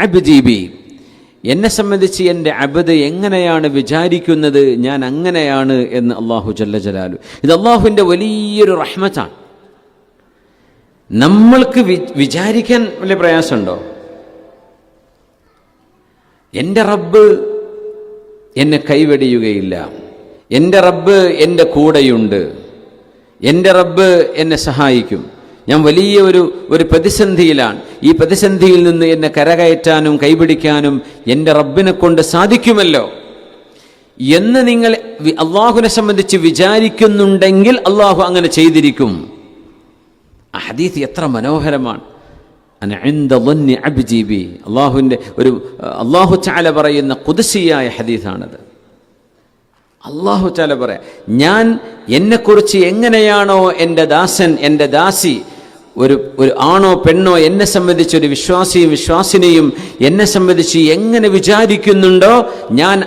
അബ്ജീബി എന്നെ സംബന്ധിച്ച് എന്റെ അബദ് എങ്ങനെയാണ് വിചാരിക്കുന്നത്? ഞാൻ അങ്ങനെയാണ് എന്ന് അള്ളാഹു ജല്ല ജലാലു. ഇത് അള്ളാഹുവിന്റെ വലിയൊരു റഹ്മത്താണ്. നമ്മൾക്ക് വിചാരിക്കാൻ വലിയ പ്രയാസമുണ്ടോ? എന്റെ റബ്ബ് എന്നെ കൈവെടിയുകയില്ല. എന്റെ റബ്ബ് എന്റെ കൂടെയുണ്ട്. എന്റെ റബ്ബ് എന്നെ സഹായിക്കും. ഞാൻ വലിയ ഒരു ഒരു പ്രതിസന്ധിയിലാണ്. ഈ പ്രതിസന്ധിയിൽ നിന്ന് എന്നെ കരകയറ്റാനും കൈപിടിക്കാനും എന്റെ റബ്ബിനെ കൊണ്ട് സാധിക്കുമല്ലോ. എന്ന് നിങ്ങൾ അള്ളാഹുവിനെ സംബന്ധിച്ച് വിചാരിക്കുന്നുണ്ടെങ്കിൽ അള്ളാഹു അങ്ങനെ ചെയ്തിരിക്കും. ആ എത്ര മനോഹരമാണ്. അള്ളാഹുവിന്റെ ഒരു അള്ളാഹു ചാല പറയുന്ന കുതിശിയായ ഹദീസാണത്. അള്ളാഹു ചാല പറയാം ഞാൻ എന്നെക്കുറിച്ച് എങ്ങനെയാണോ എന്റെ ദാസൻ എന്റെ ദാസി ഒരു ഒരു ആണോ പെണ്ണോ എന്നെ സംബന്ധിച്ച് ഒരു വിശ്വാസിയും വിശ്വാസിനെയും എന്നെ സംബന്ധിച്ച് എങ്ങനെ വിചാരിക്കുന്നുണ്ടോ ഞാൻ